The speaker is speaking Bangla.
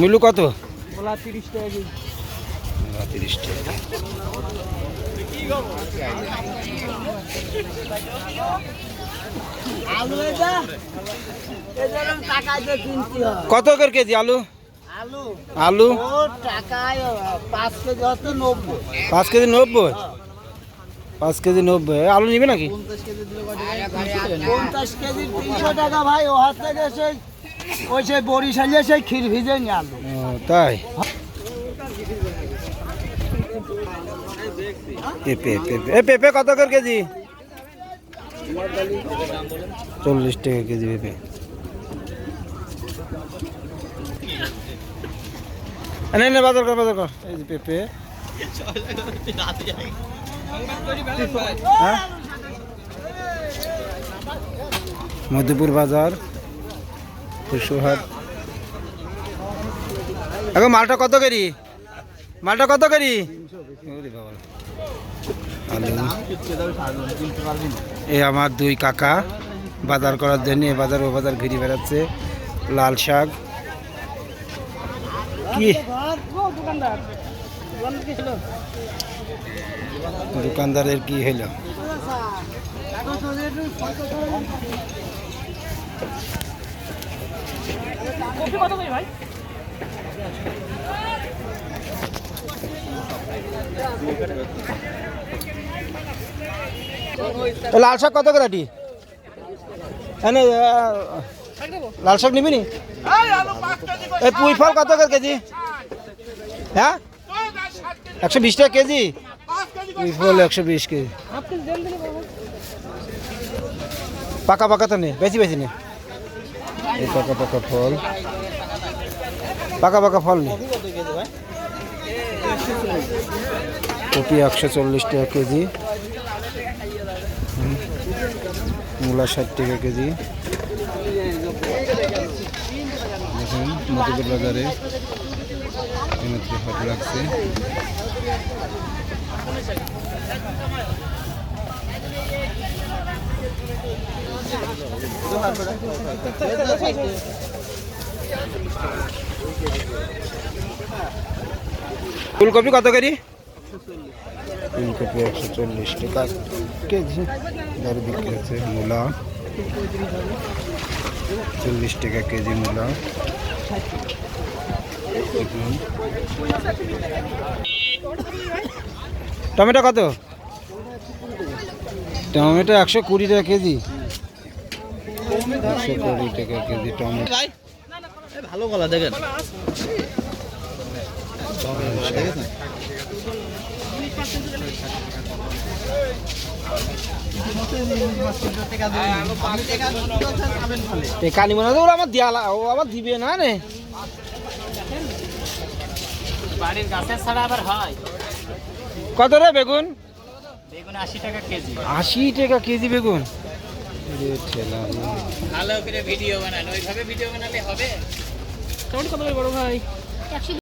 মিলু কত? বলা তিরিশ টাকা তিরিশ টাকা। কত করে কেজি আলু? আলু? পাঁচ কেজি নব্বই। পাঁচ কেজি নব্বই? আলু নিবে নাকি? পঞ্চাশ কেজি তিনশো টাকা ভাই ও হাত থেকে সেই ওই সেই বরিশালে সেই ক্ষীর ভিজে নিয়ে তাই? পেঁপে পেঁপে পেঁপে কত করে কেজি? চল্লিশ টাকা কেজি পেঁপে নে বাজার কর বাজার কর। পেঁপে হ্যাঁ? মধ্যপুর বাজার। এখন মালটা কত করি? মালটা কত করি? এ আমার দুই কাকা, বাজার করার জন্য এ বাজার, ও বাজার ঘিরে বেড়াচ্ছে। লাল শাক। কি? দোকানদারের কি হলো এ লাল শাক কত করে এনে লাল শাক নিবি নি? এই পুঁই ফল কত করে কেজি? হ্যাঁ? একশো বিশ টাকা কেজি? পুঁই ফল একশো বিশ কেজি। পাকা পাকা তো নেই বেশি বেশি নেই এই পাকা পাকা ফল। পাকা পাকা ফল নেই কপি একশো চল্লিশ টাকা কেজি। মূলা ষাট টাকা কেজি। দেখুন মধুপুর বাজারে হাট লাগছে। ফুলকপি কত কেজি? ফুলকপি একশো চল্লিশ টাকা কেজি। দর বিক্রি হচ্ছে মূলা। চল্লিশ টাকা কেজি মূলা। টমেটো কত? টমেটো একশো কুড়ি টাকা কেজি। একশো কুড়ি টাকা কেজি টমেটো ভালো দেখেন। আমার দিয়া ও আমার দিবে না রে বাড়ির গাছের ছাড়া আবার হয়। কত রে বেগুন? বেগুন আশি টাকা কেজি। আশি টাকা কেজি বেগুন। ভালো করে ভিডিও বানান ওইভাবে ভিডিও বানালে হবে? কত বড় ভাই?